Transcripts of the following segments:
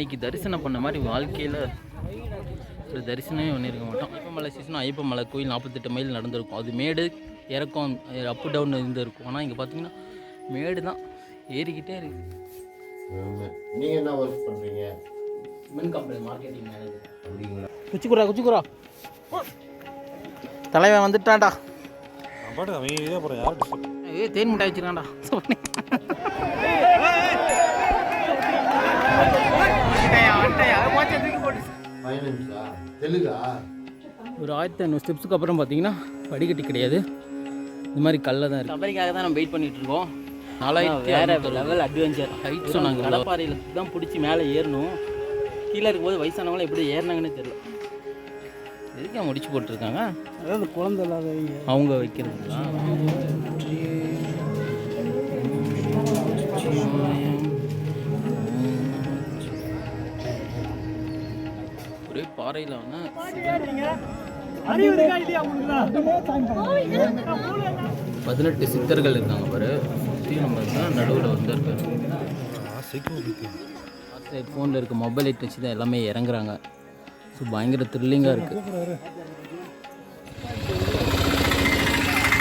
இன்னைக்கு தரிசனம் பண்ண மாதிரி வாழ்க்கையில் ஒரு தரிசனமே பண்ணியிருக்க மாட்டோம். ஐப்பமலை சீசன் ஐப்பமலை கோயில் நாற்பத்தெட்டு மைல் நடந்திருக்கும். அது மேடு இறக்கம் அப் டவுன் இருந்திருக்கும். ஆனால் இங்கே பார்த்தீங்கன்னா மேடு தான் ஏறிக்கிட்டே இருக்கு. நீங்க என்ன ஒர்க் பண்றீங்க? மின் கம்பெனி மார்க்கெட்டிங் மேனேஜர் அப்படிங்களா? குச்சிக்குறா குச்சிக்குறா. தலைவன் வந்துட்டான்டா. நான் பாட்டு அவன் இதே போகிறேன் யாரும் டிஸ்டர்ப் ஏ தேன் மிட்டாய் வச்சிருக்கான்டா. தெலுங்கா? ஒரு ஆயிரத்தி ஐநூறு ஸ்டெப்ஸுக்கு அப்புறம் பார்த்தீங்கன்னா படிக்கட்டு கிடையாது. இந்த மாதிரி கல்ல தான் இருக்கு. சபரிக்காக தான் நம்ம வெயிட் பண்ணிட்டு இருக்கோம். நாலாயிரத்தி வேற லெவல் அட்வென்ச்சர் ஹைட் சொன்னாங்க. கடப்பாறையில் தான் பிடிச்சி மேலே ஏறணும். கீழே இருக்கும்போது வயசானவங்களும் எப்படி ஏறினாங்கன்னு தெரியல. எதுக்கு முடிச்சு போட்டிருக்காங்க? அதாவது குழந்தை இல்லாதவங்க அவங்க வைக்கிறதுங்களா பாறையில் வந்து பதினெட்டு சித்தர்கள் இருக்காங்க பாரு. சுற்றியும் நம்ம தான் நடுவில் வந்து இருக்காரு ஃபோனில் இருக்க மொபைல் லைட் வச்சு தான் எல்லாமே இறங்குறாங்க. ஸோ பயங்கர த்ரில்லிங்காக இருக்குது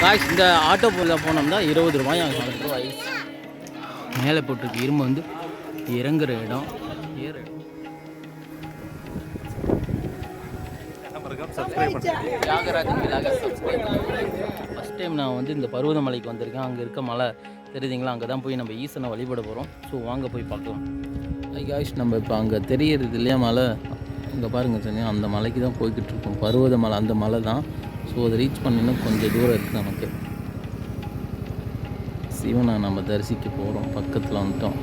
காய்ஸ் இந்த ஆட்டோ போல போனோம்னா இருபது ரூபாய் ரூபாய் மேலே போட்டிருக்கு இரும்பு வந்து இறங்குற இடம். ஏற. இடம் தியாகராஜன் விழாக சப்ஸ்கிரைப் ஃபஸ்ட் டைம் நான் வந்து இந்த பருவதமலைக்கு வந்திருக்கேன். அங்கே இருக்க மலை தெரியுதுங்களா? அங்கே தான் போய் நம்ம ஈசனை வழிபட போகிறோம் ஸோ வாங்க போய் பார்க்கலாம். காய்ஸ் நம்ம இப்போ அங்கே தெரியறது இல்லையா மலை? இங்கே பாருங்கள் சொன்னி அந்த மலைக்கு தான் போய்கிட்டு இருக்கோம். பருவத மலை அந்த மலை தான். ஸோ அதை ரீச் பண்ணினா கொஞ்சம் தூரம் இருக்குது நமக்கு. சிவனை நம்ம தரிசிக்க போகிறோம் பக்கத்தில் வந்துட்டோம்.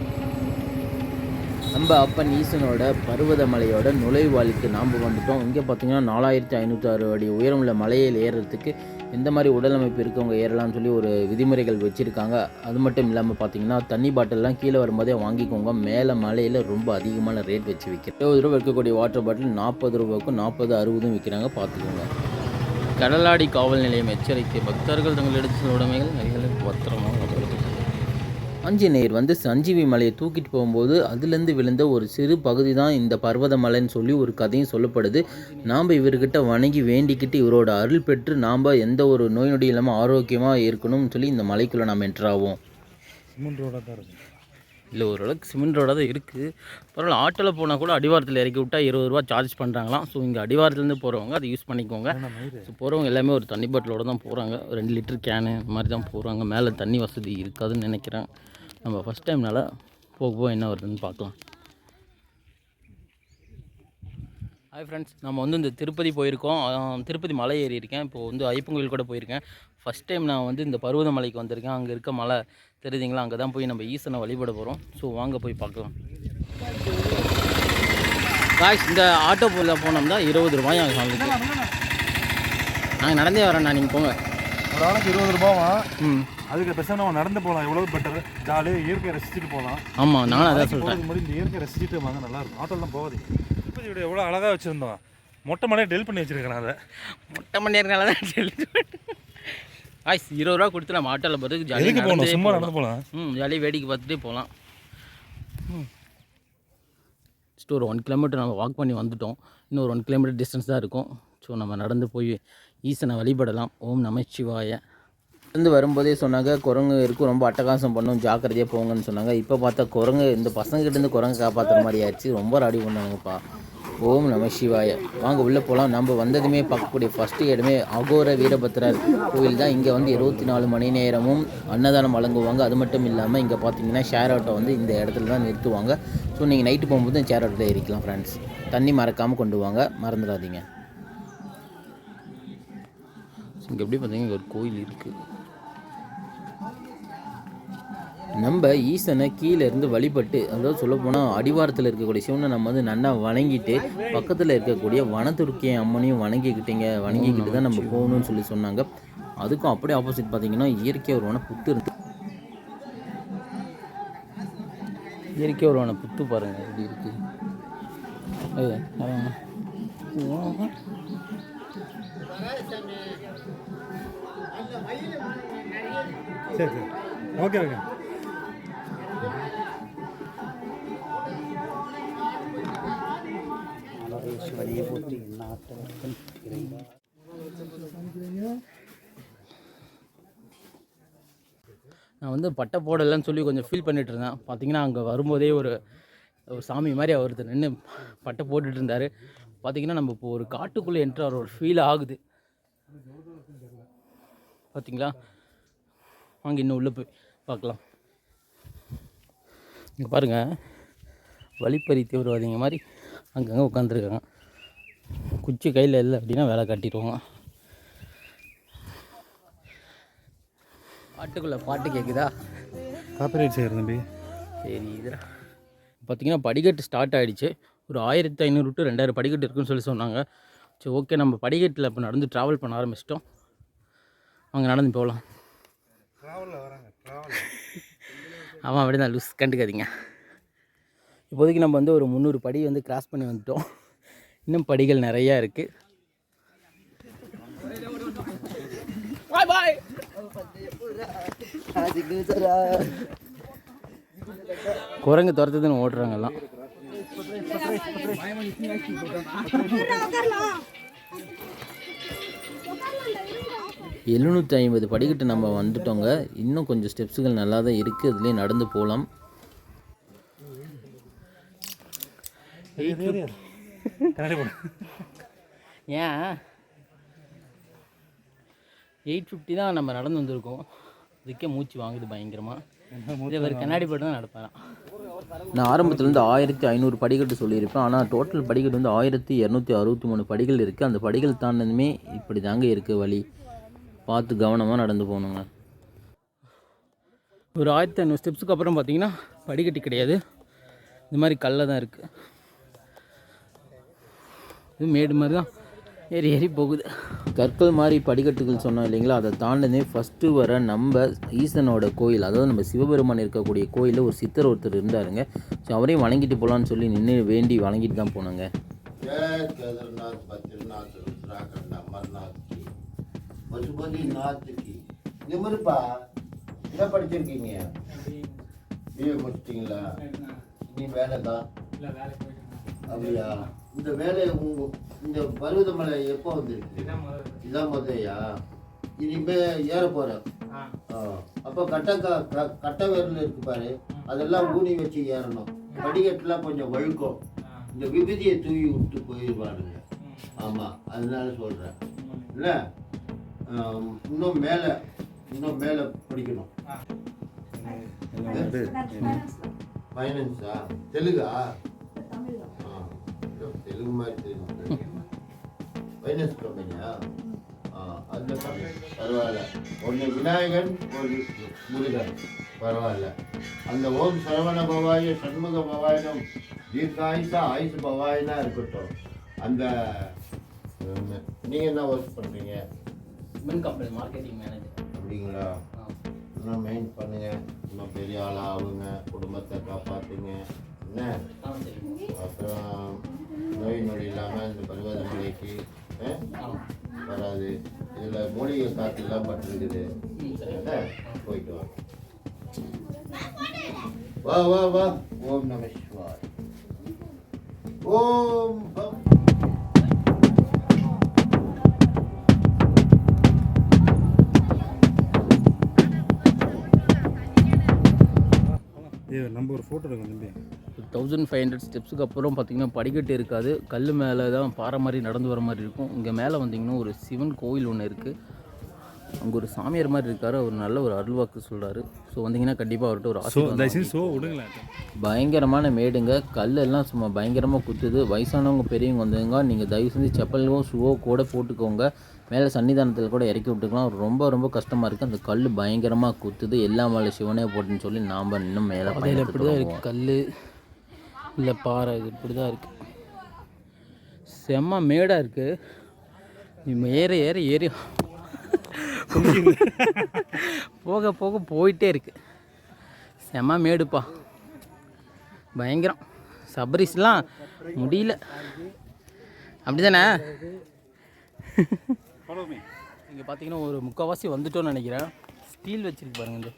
நம்ம அப்பன் ஈசனோட பருவதமலையோட நுழைவாளிக்கு நாம் வந்துட்டோம். இங்கே பார்த்தீங்கன்னா நாலாயிரத்தி ஐநூற்றி அறுபது அடி உயரமுள்ள மலையில் ஏறுறதுக்கு எந்த மாதிரி உடலமைப்பு இருக்கவங்க ஏறலாம்னு சொல்லி ஒரு விதிமுறைகள் வச்சுருக்காங்க. அது மட்டும் இல்லாமல் பார்த்தீங்கன்னா தண்ணி பாட்டிலெலாம் கீழே வரும்போதே வாங்கிக்கோங்க. மேலே மலையில் ரொம்ப அதிகமான ரேட் வச்சு விற்கிறேன் இருபது ரூபா இருக்கக்கூடிய வாட்டர் பாட்டில் நாற்பது ரூபாய்க்கும் நாற்பது அறுபதும் விற்கிறாங்க பார்த்துக்கோங்க கடலாடி காவல் நிலையம் எச்சரிக்கை. பக்தர்கள் தங்கள் எடுத்து உடைமைகள் நிறைய பத்திரமாக ஆஞ்சநேயர் வந்து சஞ்சீவி மலையை தூக்கிட்டு போகும்போது அதுலேருந்து விழுந்த ஒரு சிறு பகுதி தான் இந்த பர்வத மலைன்னு சொல்லி ஒரு கதையும் சொல்லப்படுது. நாம் இவர்கிட்ட வணங்கி வேண்டிக்கிட்டு இவரோட அருள் பெற்று நாம் எந்த ஒரு நோய் நொடி இல்லாமல் ஆரோக்கியமாக இருக்கணும்னு சொல்லி இந்த மலைக்குள்ளே நாம் என்ட்ராவோம் சிமெண்ட் ரோடாக தான் இருக்கும் இல்லை ஓரளவுக்கு சிமெண்ட் ரோடாக தான் இருக்குது பரவாயில்ல ஆட்டோவில் போனால் கூட அடிவாரத்தில் இறக்கி விட்டா இருபது ரூபா சார்ஜ் பண்ணுறாங்களாம் ஸோ இங்கே அடிவாரத்துலேருந்து போகிறவங்க அதை யூஸ் பண்ணிக்கோங்க. ஸோ போகிறவங்க எல்லாமே ஒரு தண்ணி பாட்டிலோட தான் போகிறாங்க ரெண்டு லிட்டர் கேனு இந்த மாதிரி தான் போகிறாங்க மேலே தண்ணி வசதி இருக்காதுன்னு நினைக்கிறேன். நம்ம ஃபஸ்ட் டைம்னால போக போக என்ன வருதுன்னு பார்க்கலாம். ஹாய் ஃப்ரெண்ட்ஸ் நம்ம வந்து இந்த திருப்பதி போயிருக்கோம். திருப்பதி மலை ஏறி இருக்கேன். இப்போது வந்து ஐப்பன் கோயில் கூட போயிருக்கேன். ஃபஸ்ட் டைம் நான் வந்து இந்த பருவத மலைக்கு வந்திருக்கேன். அங்கே இருக்க மலை தெரியுதுங்களா? அங்கே தான் போய் நம்ம ஈசனை வழிபட போகிறோம் ஸோ வாங்க போய் பார்க்கலாம். காய்ஸ் இந்த ஆட்டோ போல போனோம்னா இருபது ரூபாய் அங்கே வாங்கிட்டு நாங்கள் நடந்தே வரோண்ணா நீங்கள் போங்க. ஒரு ஆளுக்கு இருபது ரூபாவா ம். அதுக்கு பெருசாக நம்ம நடந்து போகலாம். எவ்வளோ பெட்டர் ஜாலியாக இயற்கையை ரசிச்சுட்டு போகலாம். ஆமாம் நானும் அதான் சொல்கிறேன் முன்னாடி இந்த இயற்கையை ரசிச்சுட்டு வாங்க நல்லா இருக்கும். ஆட்டோலாம் போகாது திருப்பதி வீடு எவ்வளோ அழகாக வச்சுருந்தோம். மொட்டை மலையை டெல் பண்ணி வச்சிருக்கேன் அதை. மொட்டை மணி நேரனால தான் காய்ஸ் இருபது ரூபா கொடுத்து நம்ம ஆட்டோவில் போகிறதுக்கு ஜாலியாக சும்மா நடந்து போகலாம். ம் ஜாலியாக வேடிக்கை பார்த்துட்டே போகலாம். ஜஸ்ட் ஒரு ஒன் கிலோமீட்டர் நம்ம வாக் பண்ணி வந்துட்டோம். இன்னும் ஒரு ஒன் கிலோமீட்டர் டிஸ்டன்ஸ் தான் இருக்கும். ஸோ நம்ம நடந்து போய் ஈசனை வழிபடலாம். ஓம் நமச்சிவாய இருந்து வரும்போதே சொன்னாங்க குரங்கு இருக்கும் ரொம்ப அட்டகாசம் பண்ணும் ஜாக்கிரதையாக போங்கன்னு சொன்னாங்க. இப்போ பார்த்தா குரங்கு இந்த பசங்ககிட்டேருந்து குரங்கு காப்பாற்றுற மாதிரி ஆயிடுச்சு. ரொம்ப ராடி பண்ணாங்கப்பா. ஓம் நம சிவாய. வாங்க உள்ளே போகலாம் நம்ம வந்ததுமே பார்க்கக்கூடிய ஃபஸ்ட்டு இடமே அகோர வீரபத்ரர் கோவில் தான். இங்கே வந்து இருபத்தி நாலு மணி நேரமும் அன்னதானம் வழங்குவாங்க. அது மட்டும் இல்லாமல் இங்கே பார்த்தீங்கன்னா ஷேர் ஆட்டோ வந்து இந்த இடத்துல தான் நிறுத்துவாங்க. ஸோ நீங்கள் நைட்டு போகும்போது ஷேர் ஆட்டோவில் ஏறிக்கலாம் ஃப்ரெண்ட்ஸ் தண்ணி மறக்காமல் கொண்டு வாங்க. மறந்துடாதீங்க. இங்கே எப்படி பார்த்தீங்கன்னா ஒரு கோயில் இருக்குது நம்ம ஈசனை கீழே இருந்து வழிபட்டு அதாவது சொல்லப்போனால் அடிவாரத்தில் இருக்கக்கூடிய சிவனை நம்ம வந்து நல்லா வணங்கிட்டு பக்கத்தில் இருக்கக்கூடிய வனத்துருக்கிய அம்மனையும் வணங்கிக்கிட்டீங்க வணங்கிக்கிட்டு தான் நம்ம போகணும்னு சொல்லி சொன்னாங்க. அதுக்கும் அப்படியே ஆப்போசிட் பார்த்தீங்கன்னா இயற்கை உருவான புத்து இருந்து இயற்கை உருவான புத்து பாருங்கள் எப்படி இருக்கு. சரி சரி. Okay okay. நான் வந்து பட்டை போடலைன்னு சொல்லி கொஞ்சம் ஃபீல் பண்ணிட்டு இருந்தேன். பார்த்தீங்கன்னா அங்கே வரும்போதே ஒரு ஒரு சாமி மாதிரி ஒருத்தர் நின்று பட்டை போட்டுட்டு இருந்தார். பார்த்தீங்கன்னா நம்ம இப்போ ஒரு காட்டுக்குள்ளே என்ட்ரு ஒரு ஃபீல் ஆகுது. பார்த்தீங்களா வாங்க இன்னும் உள்ளே போய் பார்க்கலாம். இங்கே பாருங்கள் வழிப்பறி தீவிரவாதிங்க மாதிரி அங்கங்கே உட்காந்துருக்காங்க குச்சி கையில் இல்லை அப்படின்னா வேலை காட்டிடுவாங்க. பாட்டுக்குள்ளே பாட்டு கேட்குதா காப்பிரைட் செய்கிற தம்பி. சரி இதுடா. பார்த்தீங்கன்னா படிக்கட்டு ஸ்டார்ட் ஆகிடுச்சு ஒரு ஆயிரத்தி ஐநூறு டு ரெண்டாயிரம் படிக்கட்டு இருக்குன்னு சொல்லி சொன்னாங்க. சரி ஓகே நம்ம படிக்கட்டில் இப்போ நடந்து ட்ராவல் பண்ண ஆரம்பிச்சிட்டோம். அவங்க நடந்து போகலாம் ட்ராவலில் வராங்க ட்ராவல் ஆமாம் அப்படி தான் லூஸ் கண்டுக்காதீங்க. இப்போதைக்கு நம்ம வந்து ஒரு முந்நூறு படி வந்து கிராஸ் பண்ணி வந்துட்டோம். இன்னும் படிகள் நிறையா இருக்குது பாய் பாய். குரங்கு துரத்துதுன்னு ஓடுறாங்க எல்லாம். எழுநூற்றி ஐம்பது படிக்கட்டு நம்ம வந்துட்டோங்க. இன்னும் கொஞ்சம் ஸ்டெப்ஸுகள் நல்லா தான் இருக்குது அதுலேயே நடந்து போகலாம் ஏன்? எயிட் ஃபிஃப்டி தான் நம்ம நடந்து வந்திருக்கோம். இதுக்கே மூச்சு வாங்குது பயங்கரமாக இதே ஒரு கண்ணாடி போட்டு தான் நடப்பேன். நான் ஆரம்பத்துலேருந்து ஆயிரத்தி ஐநூறு படிக்கட்டு சொல்லியிருப்பேன். ஆனால் டோட்டல் படிக்கட்டு வந்து ஆயிரத்தி இரநூத்தி அறுபத்தி மூணு படிகள் இருக்குது அந்த படிகள் தாண்டதுமே இப்படி தாங்க இருக்குது வழி. பார்த்து கவனமாக நடந்து போகணுங்க. ஒரு ஆயிரத்தி ஐநூறு ஸ்டெப்ஸுக்கு அப்புறம் பார்த்தீங்கன்னா படிக்கட்டு கிடையாது. இந்த மாதிரி கல்லை தான் இருக்குது இது மேடு மாதிரி தான் ஏறி ஏறி போகுது. கற்கள் மாதிரி படிக்கட்டுகள் சொன்னோம் இல்லைங்களா? அதை தாண்டினே ஃபஸ்ட்டு வர நம்ம ஈசனோட கோயில் அதாவது நம்ம சிவபெருமான் இருக்கக்கூடிய கோயிலில் ஒரு சித்தர் ஒருத்தர் இருந்தாருங்க. ஸோ அவரையும் வணங்கிட்டு போகலான்னு சொல்லி நின்று வேண்டி வணங்கிட்டு தான் போனாங்க. ஜெய் கேதர்நாத் பத்ரிநாத் ருத்ராகண்ட் அமர்நாத். की பசுபதிநாத் की நிமிருப்பா என்ன படிச்சிருக்கீங்க? பிஏ முடிச்சிட்டிங்களா? நீ வேலை தான் அப்படியா? இந்த வேலை உங்க இந்த பருவதமலை எப்போ வந்திருக்கு? இதான் முதலையா? இனிமே ஏற போற? ஆ. அப்போ கட்ட கட்ட விரல் இருக்கு பாரு. அதெல்லாம் ஊனி வச்சு ஏறணும். படிக்கட்டுலாம் கொஞ்சம் வழுக்கும். இந்த விபூதியை தூவி விட்டு போயிடுவானுங்க ஆமா அதனால சொல்றேன். இல்ல? இன்னும் மேல இன்னும் மேல படிக்கணும். ஃபைனான்ஸா தெலுங்கா? தெலுங்கு மாதிரி தெரியும்? ஃபைனான்ஸ் கம்பெனியா ஆ அதில் பரவாயில்ல. ஒன்று விநாயகன் ஒரு முருகன். பரவாயில்ல. அந்த ஓம் சரவண பவாய சண்முக பவாயினம் தீர்க்காயுசா ஆயுசு பவாயினா இருக்கட்டும். அந்த நீங்கள் என்ன ஒர்க் பண்ணுறீங்க சிமெண்ட் கம்பெனி மார்க்கெட்டிங் மேனேஜர் அப்படிங்களா? இன்னும் மெயின் பண்ணுங்க. இன்னும் பெரிய ஆளாக ஆகுங்க. குடும்பத்தை காப்பாற்றுங்க என்ன? அப்புறம் நோய் நொடி இல்லாமல் இந்த பருவத மலைக்கு வராது. இதில் மூலிகை காற்றுலாம் பட்டிருக்குது? போயிட்டு வா வா வா வா. ஓம் நம சிவாய். ஓம் பம் ஏ நம்ம ஒரு ஃபோட்டோ எடுக்கணும் தம்பி. தௌசண்ட் ஃபைவ் ஹண்ட்ரட் ஸ்டெப்ஸுக்கு அப்புறம் பார்த்தீங்கன்னா படிக்கட்டு இருக்காது. கல் மேலே தான் பாறை மாதிரி நடந்து வர மாதிரி இருக்கும். இங்கே மேலே வந்தீங்கன்னா ஒரு சிவன் கோயில் ஒன்று இருக்குது அங்கே ஒரு சாமியார் மாதிரி இருக்காரு. அவர் நல்ல ஒரு அருள்வாக்கு சொல்கிறாரு ஸோ வந்தீங்கன்னா கண்டிப்பாக அவர்கிட்ட ஒரு விடுங்களேன். பயங்கரமான மேடுங்க. கல் எல்லாம் சும்மா பயங்கரமாக குத்துது. வயசானவங்க பெரியவங்க வந்தவங்க நீங்கள் தயவு செஞ்சு செப்பலோ ஷூவோ கூட போட்டுக்கோங்க. மேலே சன்னிதானத்தில் கூட இறக்கி விட்டுக்கலாம். ரொம்ப ரொம்ப கஷ்டமாக இருக்குது அந்த கல் பயங்கரமாக குத்துது. எல்லா மேலே சிவனே போட்டுன்னு சொல்லி நாம் இன்னும் மேலே இப்படி தான் இருக்குது கல் இல்லை பாறை இது இப்படி தான் இருக்குது செம்ம மேடாக இருக்குது நீ ஏற ஏற ஏறி போக போக போயிட்டே இருக்கு. செம்ம மேடுப்பா. பயங்கரம். சபரிஸ்லாம் முடியல. அப்படிதானே? ஃபாலோ மீ இங்கே பார்த்தீங்கன்னா ஒரு முக்கால்வாசி வந்துட்டோம்னு நினைக்கிறேன். ஸ்டீல் வச்சிருக்கு பாருங்க இந்த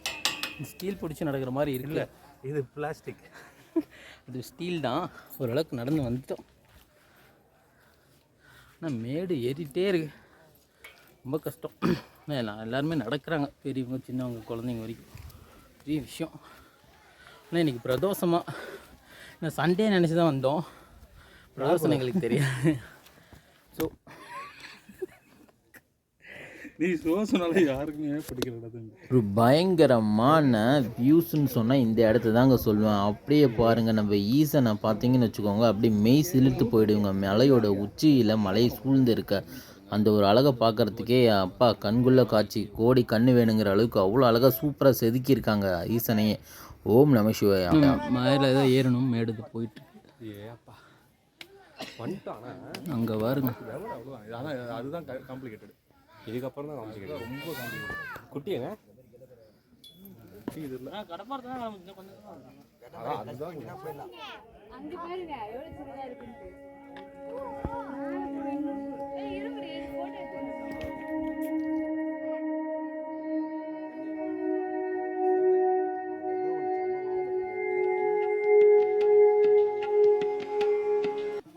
ஸ்டீல் பிடிச்சி நடக்கிற மாதிரி இருக்குல்ல இது பிளாஸ்டிக் அது ஸ்டீல் தான். ஓரளவுக்கு நடந்து வந்துட்டோம். ஆனால் மேடு ஏறிட்டே இருக்கு. ரொம்ப கஷ்டம். ஆனால் எல்லாம் எல்லாருமே நடக்கிறாங்க. பெரியவங்க சின்னவங்க குழந்தைங்க வரைக்கும். பெரிய விஷயம். ஆனால் இன்றைக்கி பிரதோஷமாக நான் சண்டே நினச்சி தான் வந்தோம். பிரதோஷம் எங்களுக்கு தெரியாது. ஸோ நீ சோசனால யாருக்குமே பிடிக்கிறது ஒரு பயங்கரமான வியூஸ்ன்னு சொன்னால் இந்த இடத்த தாங்க சொல்லுவேன். அப்படியே பாருங்கள் நம்ம ஈசனை பார்த்தீங்கன்னு வச்சுக்கோங்க அப்படியே மெய் சிலிர்த்து போயிடுங்க. மலையோட உச்சியில் மலை சூழ்ந்து இருக்க அந்த ஒரு அழகை பார்க்கறதுக்கே அப்பா கண்குள்ள காட்சி. கோடி கண்ணு வேணுங்கிற அளவுக்கு அவ்வளோ அழகாக சூப்பராக செதுக்கியிருக்காங்க ஈசனையே ஓம் நம சிவாயா. மேலே ஏதோ ஏறணும் மேடுது போயிட்டு. ஏப்பா அங்கே பாருங்க அதுதான் காம்ப்ளிகேட்டட் இதுக்கப்புறம் தான் காம்ப்ளிகேட்டட் ரொம்ப குட்டியங்க.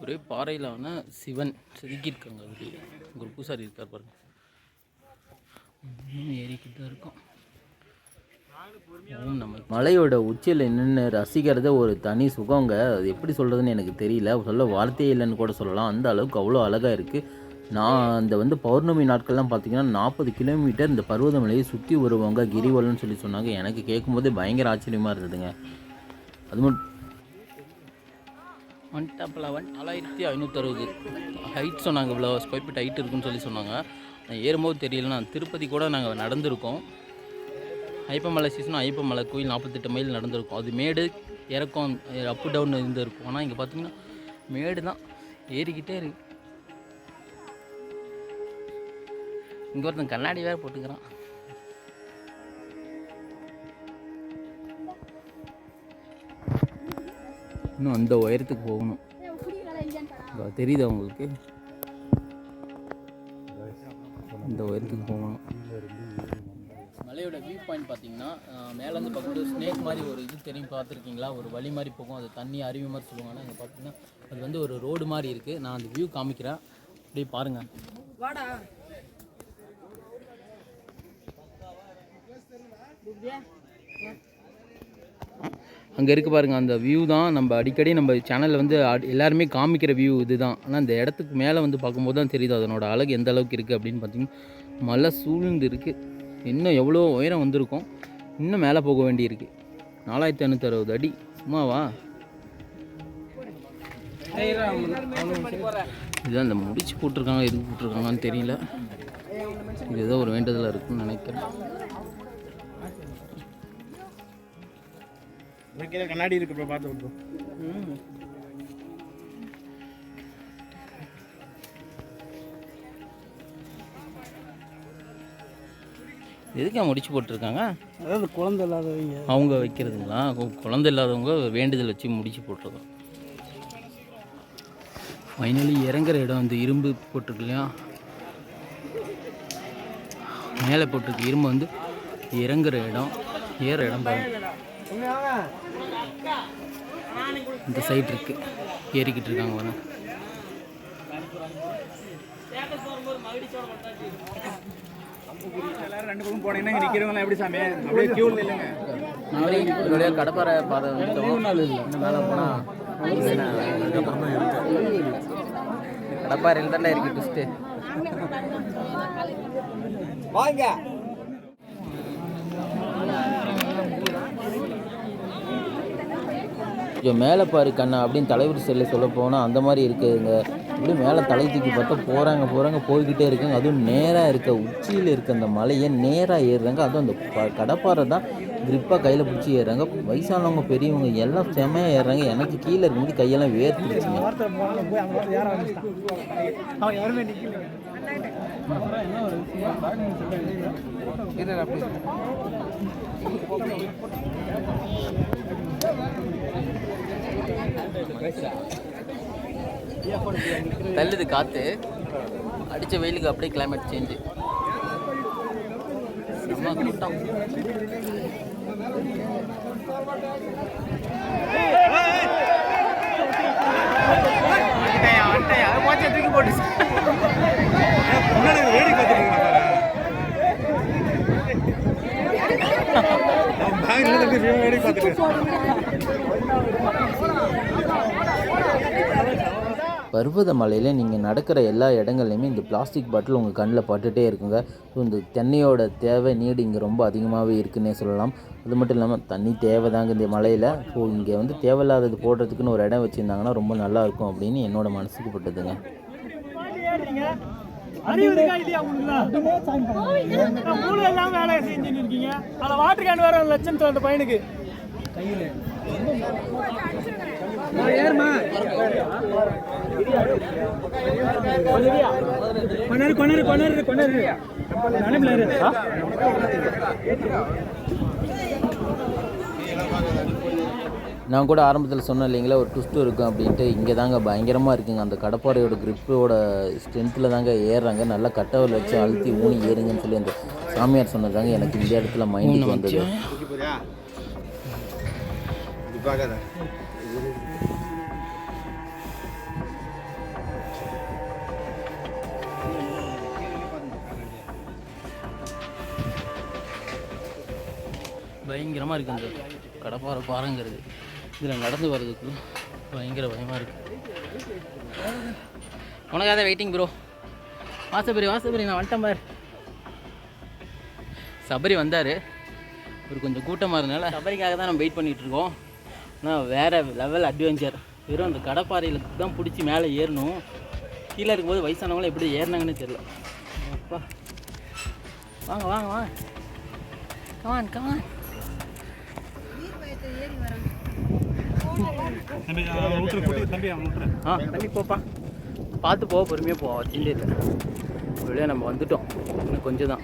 ஒரே பாறையிலான சிவன் செதுக்கியிருக்காங்க அது ஒரு பூசாரி இருக்கார் பாருங்க. இன்னும் ஏறிக்கிட்டு தான் இருக்கும் மலையோட உச்சியில் நின்று ரசிக்கிறது ஒரு தனி சுகங்க. அது எப்படி சொல்கிறதுன்னு எனக்கு தெரியல. சொல்ல வார்த்தையே இல்லைன்னு கூட சொல்லலாம். அந்த அளவுக்கு அவ்வளோ அழகாக இருக்குது நான் அந்த வந்து பௌர்ணமி நாட்கள்லாம் பார்த்தீங்கன்னா நாற்பது கிலோமீட்டர் இந்த பருவதமலையை சுற்றி வருவாங்க. கிரிவலம்னு சொல்லி சொன்னாங்க. எனக்கு கேட்கும்போதே பயங்கர ஆச்சரியமாக இருந்ததுங்க. அது மட்டும் ஒன் டாப் லெவன் நாலாயிரத்தி ஐநூற்றறுபது ஹைட் சொன்னாங்க இவ்வளோ ஸ்கொயர் ஃபீட் ஹைட் இருக்குன்னு சொல்லி சொன்னாங்க. ஏறும்போது தெரியல. நான் திருப்பதி கூட நாங்கள் நடந்திருக்கோம். ஐப்பமலை சீசன் ஐப்பமலை கோயில் நாற்பத்தெட்டு மைல் நடந்திருக்கும். அது மேடு இறக்கம் அப்பு டவுன் இருந்து இருக்கும் ஆனால் இங்கே பார்த்தீங்கன்னா மேடு தான். ஏறிக்கிட்டே இருக்கு. இங்கே ஒருத்தன் கண்ணாடி வேறு போட்டுக்கிறான். இன்னும் அந்த உயரத்துக்கு போகணும். தெரியுதா உங்களுக்கு? இந்த உயரத்துக்கு போகணும். மலையோட வியூ பாயிண்ட் பார்த்தீங்கன்னா மேலேருந்து பக்கத்து ஸ்னேக் மாதிரி ஒரு இது தெரியும் பார்த்துருக்கீங்களா? ஒரு வழி மாதிரி போகும் அது தண்ணி அருவி மாதிரி சொல்லுவாங்க. ஆனால் இங்கே பார்த்தீங்கன்னா அது வந்து ஒரு ரோடு மாதிரி இருக்குது நான் அந்த வியூ காமிக்கிறேன். அப்படியே பாருங்கள் அங்கே இருக்குது பாருங்கள் அந்த வியூ தான். நம்ம அடிக்கடி நம்ம சேனலில் வந்து எல்லாருமே காமிக்கிற வியூ இதுதான். ஆனால் அந்த இடத்துக்கு மேலே வந்து பார்க்கும்போது தான் தெரியுது அதனோட அழகு எந்த அளவுக்கு இருக்குது அப்படின்னு பார்த்தீங்கன்னா மலை சூழ்ந்து இருக்குது இன்னும் எவ்வளோ உயரம் வந்திருக்கும் இன்னும் மேலே போக வேண்டியிருக்கு நாலாயிரத்தி ஐநூற்றி அறுபது அடி. சும்மாவா இதுதான் இந்த முடிச்சு போட்டிருக்காங்க எதுக்கு போட்டிருக்காங்கன்னு தெரியல. இது ஏதோ ஒரு வேண்டுதலாக இருக்குன்னு நினைக்கிறேன். கண்ணாடி இருக்கு இப்போ பார்த்து விட்டுரும் எதுக்கு முடிச்சு போட்டிருக்காங்க? அதாவது குழந்தை இல்லாதவங்க. அவங்க வைக்கிறதுங்களா? குழந்தை இல்லாதவங்க வேண்டுதல் வச்சு முடிச்சு போட்டுருக்கோம். ஃபைனலி இறங்குற இடம் இந்த இரும்பு போட்டிருக்கு இல்லையா? மேலே போட்டிருக்கு. இரும்பு வந்து இறங்குற இடம். ஏற இடம் பாருங்க. இந்த சைடு இருக்கு. ஏறிக்கிட்டு இருக்காங்க இதோடைய கடப்பாறை பாதை மேலே போனால் கடப்பாறையில் தானே இருக்கு ட்விஸ்ட்டு வாங்க. கொஞ்சம் மேலே பாரு கண்ணா அப்படின்னு தலைவர் செல்ல சொல்ல போனால் அந்த மாதிரி இருக்குதுங்க. இப்படி மேலே தலை தூக்கி பார்த்தா போகிறாங்க போகிறாங்க போய்கிட்டே இருக்காங்க. அதுவும் நேராக இருக்க உச்சியில் இருக்க அந்த மலையை நேராக ஏறுறாங்க. அதுவும் அந்த ப- கடப்பாறை தான் கிரிப்பாக கையில் பிடிச்சி ஏறுறாங்க. வயசானவங்க பெரியவங்க எல்லாம் செம்மையாக ஏறுறாங்க. எனக்கு கீழே இருக்கும்போது கையெல்லாம் வேர்த்துருச்சுங்க. ஒருத்தர் போனாலும் போய் அவங்க வந்து ஏற ஆரம்பிச்சிட்டான் அவன் யாருமே நிற்கல தள்ளுது காற்று அடித்த வெயிலுக்கு அப்படியே கிளைமேட் சேஞ்சு செம்ம கூட்டம். தூக்கி போட்டு. வேடிக்கை பார்த்துட்டு பர்வத மலையில் நீங்கள் நடக்கிற எல்லா இடங்கள்லையுமே இந்த பிளாஸ்டிக் பாட்டில் உங்கள் கண்ணில் பட்டுட்டே இருக்குங்க. ஸோ இந்த தண்ணியோட தேவை நீடு இங்கே ரொம்ப அதிகமாகவே இருக்குன்னே சொல்லலாம். அது மட்டும் இல்லாமல் தண்ணி தேவை தாங்க இந்த மலையில். ஸோ இங்கே வந்து தேவையில்லாதது போடுறதுக்குன்னு ஒரு இடம் வச்சுருந்தாங்கன்னா ரொம்ப நல்லா இருக்கும் அப்படின்னு என்னோட மனசுக்கு பட்டதுங்க. வேலை செஞ்சுன்னு இருக்கீங்க. அதில் வாட்டர் கேன் வேற லட்சம் அந்த பையனுக்கு. கொண்டாரு கொண்டாரு கொண்டாரு கொண்டாரு நினைப்பில் இரு. நான் கூட ஆரம்பத்தில் சொன்னேன் இல்லைங்களா ஒரு ட்விஸ்ட் இருக்கும் அப்படின்ட்டு. இங்கே தாங்க பயங்கரமாக இருக்குங்க. அந்த கடப்பாறையோட gripஓட ஸ்ட்ரென்த்தில் தாங்க ஏறுறாங்க. நல்லா கட்டவில் வச்சு அழுத்தி ஊனி ஏறுங்கன்னு சொல்லி அந்த சாமியார் சொன்னதாங்க எனக்கு இந்த இடத்துல மைண்டுக்கு வந்தது. பயங்கரமாக இருக்குது அந்த கடப்பாறை பாறைங்கிறது. இதில் நடந்து வர்றதுக்கு பயங்கர பயமாக இருக்குது உனக்காக தான் வெயிட்டிங் ப்ரோ வாசபரி வாசபரி நான் வந்துட்டேன் பார். சபரி வந்தார். ஒரு கொஞ்சம் கூட்டமாக இருந்தனால சபரிக்காக தான் நம்ம வெயிட் பண்ணிகிட்டு இருக்கோம். ஆனால் வேறு லெவல் அட்வென்ச்சர் வெறும் அந்த கடப்பாறையில் தான் பிடிச்சி மேலே ஏறணும். கீழே இருக்கும்போது வயசானவங்களும் எப்படி ஏறினாங்கன்னு தெரியல. அப்பா. வாங்க வாங்க வாங்க. கமான் கமான் ஆ தம்பி போப்பா. பார்த்து போக பொறுமையாக போ வச்சுட்டே இல்லை வெளியே நம்ம வந்துட்டோம். இன்னும் கொஞ்சம் தான்.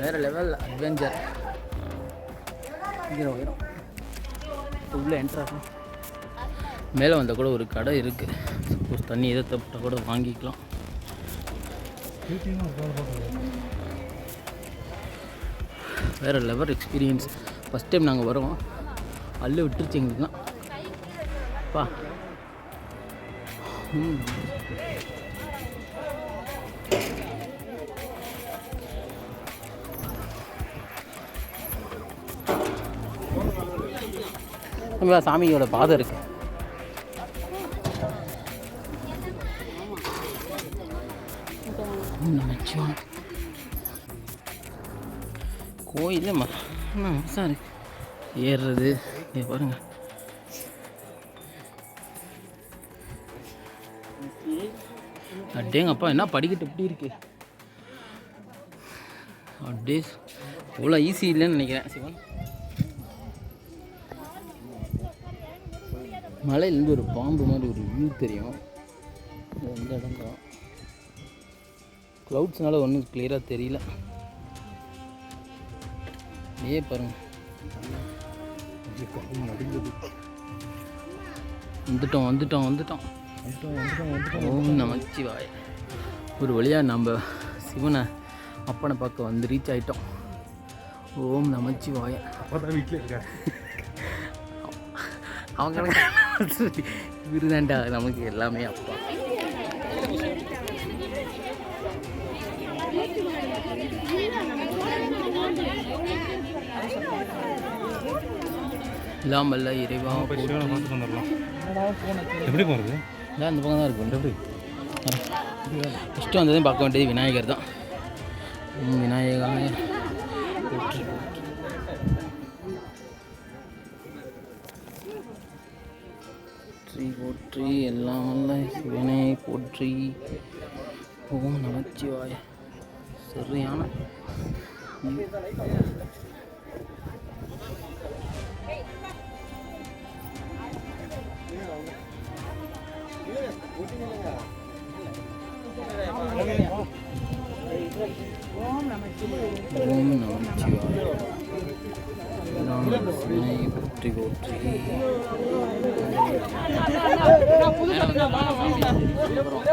வேறு லெவல் அட்வென்ச்சர் உயரம் உயரம் உள்ளே என்ட்ரு ஆகும். மேலே வந்தால் கூட ஒரு கடை இருக்குது சப்போஸ் தண்ணி எதை தப்பிட்டால் கூட வாங்கிக்கலாம். வேறு லெவல் எக்ஸ்பீரியன்ஸ் ஃபஸ்ட் டைம் நாங்கள் வரோம். அள்ளு விட்டுருச்சு எங்களுக்குலாம். பா. ம். நம்ம சாமியோட பாதை இருக்கு. நமச்சிவாய் கோயில் மசம் ஏறுறது. இங்க பாருங்க. அடேங்கப்பா என்ன படிக்கட்டு எப்படி இருக்கு? அப்படியே அவ்வளோ ஈஸி இல்லைன்னு நினைக்கிறேன் சிவன். மலையிலேருந்து ஒரு பாம்பு மாதிரி ஒரு வியூ தெரியும். இது எந்த இடம் தான் க்ளவுட்ஸ்னால ஒன்றும் கிளியராக தெரியல. ஏ பாருங்க. வந்துட்டோம் வந்துட்டோம் வந்துட்டோம். ஓம் நமச்சிவாய. ஒரு வழியாக நம்ம சிவனை அப்பனை பார்க்க வந்து ரீச் ஆயிட்டோம். ஓம் நமச்சிவாய. அப்பா தான் வீட்டில் இருக்கா அவங்க விருதாண்டா நமக்கு எல்லாமே அப்பா இறைவா சிவனை பார்த்துட்டு வந்துடலாம் எப்படி போகிறது இதான் அந்த பக்கம் தான் இருக்கும் எப்படி ஃபஸ்ட்டு வந்ததையும் பார்க்க வேண்டியது விநாயகர் தான் ம், போற்றி எல்லாம் வல்ல சிவனை போற்றி. ஓம் நமச்சிவாய சரியான ஓம் நமச்சிவாய எல்லாம் வல்ல சிவனே போற்றி போற்றி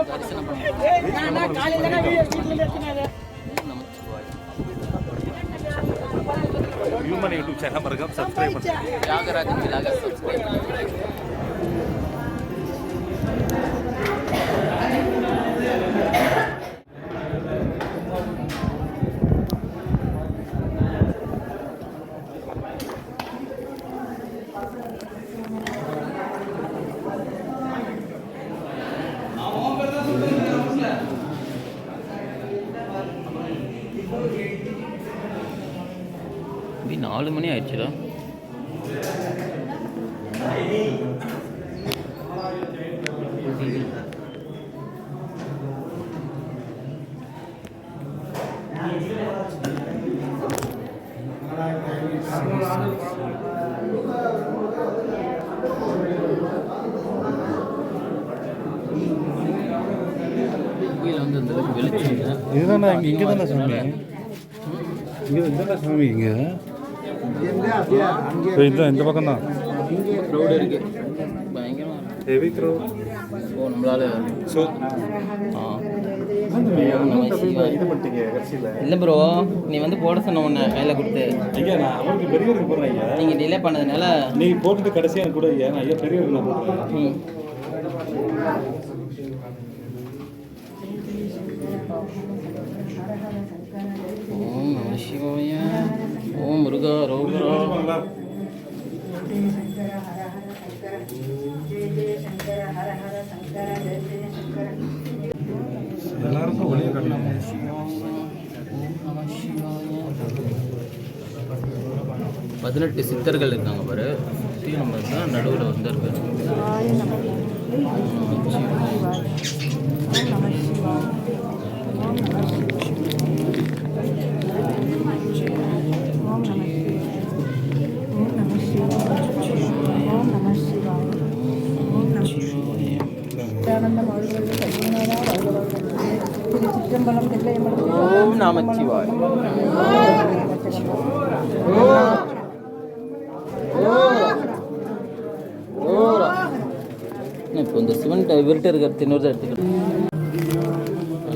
தரிசனம் நமச்சிவாய ஹியூமன் யூடியூப் சேனல் மறக்காம சப்ஸ்கிரைப் பண்ணுங்க தியாகராஜன் மணி நாலு மணி ஆயிடுச்சுடா. இதுதானே இங்கே இங்கே தானே சாமி? இங்கே இதுதானே சாமி இங்கே? இந்த இந்த பக்கம் தான். க்ரௌடு இருக்கு பயங்கரமாக இருக்கு ஹெவி க்ரௌட் ஓ நம்மளால ஸோ இல்லை ப்ரோ நீ வந்து போட சொன்ன உன்னை கையில் கொடுத்து. ஐயா நான் அவருக்கு பெரியவருக்கு போடுறேன் ஐயா. நீங்கள் டிலே பண்ணதுனால நீ போட்டுட்டு கடைசியாக கூட ஐயா. நான் ஐயா பெரியவருக்கு நான் போடுறேன். ம். ஓம் நம சிவாய. ஓம் முருகா ரோகரா எல்லாருக்கும் வெளியே கட்டலாம் பதினெட்டு சித்தர்கள் இருக்காங்க பாரு. சுற்றி நம்ம தான் நடுவில் வந்திருக்கு. ஓம் நமச்சிவாய் இப்போ இந்த சிவன் இவர்கிட்ட இருக்கிற இன்னொரு எடுத்துக்கலாம்.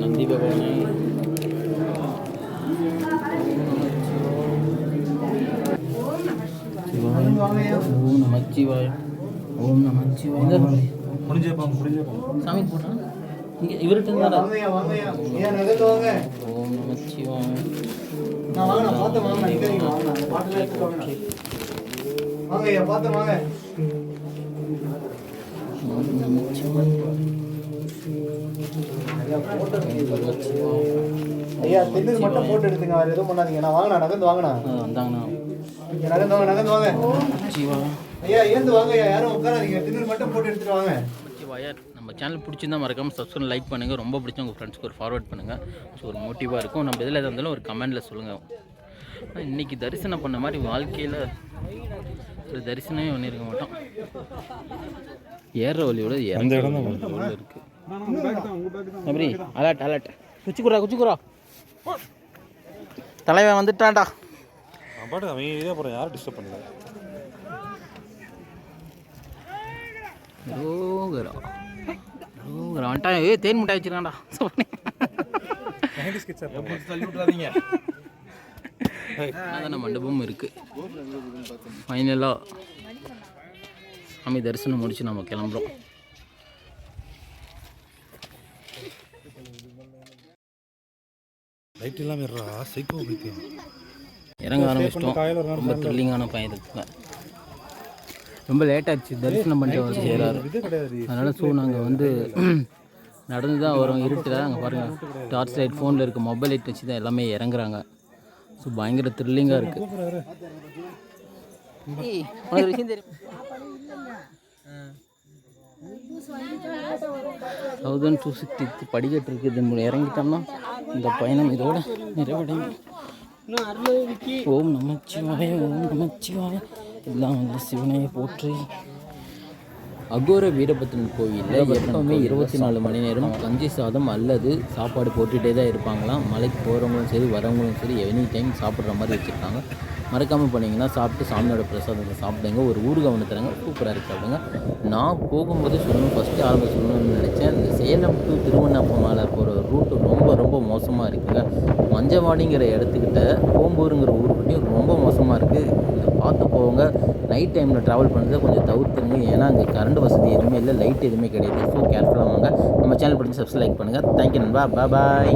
நந்தி பகவானே. ஓம் நமச்சிவாய ஓம் நமச்சிவாய இந்த முடிஞ்சேப்பாங்க முடிஞ்சேப்பாங்க சாமி போட்டா இங்கே இவர்கிட்ட இருந்தாரா ஓம் நமச்சிவாய நான் வாங்க நான் பார்த்து வாங்க இங்கே நீங்க வாங்க. அந்த பாட்டில் எடுத்து வாங்க வாங்க ஐயா பார்த்து வாங்க. ஓம் நமச்சிவாய ஐயா தின்னு மட்டும் போட்டு எடுத்துங்க வேற எதுவும் பண்ணாதீங்க. நான் வாங்கண்ணா நகர்ந்து வாங்கண்ணா ஆ, வந்தாங்கண்ணா நகர்ந்து வாங்க நகர்ந்து வாங்க. ஐயா ஏந்து வாங்க ஐயா. யாரும் உட்காராதீங்க. தின்னு மட்டும் போட்டு எடுத்துட்டு வாங்க. நம்ம சேனல் பிடிச்சிருந்தா மறக்காமல் சப்ஸ்கிரைப் லைக் பண்ணுங்கள் ரொம்ப பிடிச்சா உங்கள் ஃப்ரெண்ட்ஸ்க்கு ஒரு ஃபார்வர்ட் பண்ணுங்கள் ஸோ ஒரு மோட்டிவாக இருக்கும். நம்ம இதில் எதாக இருந்தாலும் ஒரு கமெண்டில் சொல்லுங்கள் ஆனா, இன்னைக்கு தரிசனம் பண்ண மாதிரி வாழ்க்கையில் ஒரு தரிசனமே பண்ணியிருக்க மாட்டோம். ஏறுற வழியோட அந்த இடம் வழி உள்ள இருக்கு. அப்படி அலர்ட் அலர்ட் குச்சிக்குறா குச்சிக்குறா. தலைவன் வந்துட்டான்டா. பாட்டு அவன் இதே போகிறான் யாரும் டிஸ்டர்ப் பண்ணல. ரோகரா ரோகரா வந்துட்டான் ஏ தேன் முட்டாய் வச்சிருக்கான்டா. அதான் மண்டபமும் இருக்குது ஃபைனலாக சாமி தரிசனம் முடிச்சு நம்ம கிளம்புறோம். லைட் இல்லாமல் இருறா சைக்கோ பைத்தியம். இறங்க ஆரம்பிச்சிட்டோம். ரொம்ப த்ரில்லிங்கான பயணத்துக்கு. ரொம்ப லேட் ஆச்சு தரிசனம் பண்ணிட்டு வந்து சேராரு இது கிடையாது. அதனால் ஸோ நாங்கள் வந்து நடந்து தான் வரோம் இருட்டில் அங்கே பாருங்கள் டார்ச் லைட் ஃபோனில் இருக்க மொபைல் லைட் வச்சு தான் எல்லாமே இறங்குறாங்க. ஸோ பயங்கர த்ரில்லிங்காக இருக்குது உனக்கு ஒரு விஷயம் தெரியும். தௌசண்ட் டூ சிக்ஸ்டி படிக்கட்டு இருக்குது. இறங்கிட்டோம்னா இந்த பயணம் இதோட நிறைவடையும். ஓம் நமச்சிவாய ஓம் நமச்சிவாய. எல்லாம் வந்து சிவனையை போற்றி அகோர வீரபத்ரன் கோவிலில் எப்பவுமே இருபத்தி நாலு மணி நேரம் கஞ்சி சாதம் அல்லது சாப்பாடு போட்டுகிட்டே தான் இருப்பாங்களாம். மலைக்கு போகிறவங்களும் சரி வரவங்களும் சரி எனி டைம் சாப்பிட்ற மாதிரி வச்சுருக்காங்க. மறக்காமல் போனீங்கன்னா சாப்பிட்டு சாமியோட பிரசாதத்தை சாப்பிடுங்க. ஒரு ஊறுகாய் ஒன்று தராங்க சூப்பராக இருக்குது சாப்பிடுங்க. நான் போகும்போது சொல்லணும் ஃபஸ்ட்டு ஆரம்ப சொல்லணும்னு நினச்சேன். இந்த சேலம் டு திருவண்ணாமலை போகிற ரூட்டு ரொம்ப ரொம்ப மோசமாக இருக்குங்க. மஞ்சவாடிங்கிற இடத்துக்கிட்ட கோம்பூருங்கிற ஊருக்கிட்டையும் ரொம்ப மோசமாக இருக்குது இதை பார்த்து போவங்க நைட் டைமில் ட்ராவல் பண்ணுறதை கொஞ்சம் தவிர்த்துருங்க. ஏன்னா அங்கே கரண்ட் வசதி எதுவுமே இல்லை லைட் எதுவுமே கிடையாது. ஸோ கேர்ஃபுல்லாக வாங்க. நம்ம சேனல் பிடிச்சி சப்ஸ்கிரைப் பண்ணுங்கள் தேங்க்யூ நண்பா. பாய்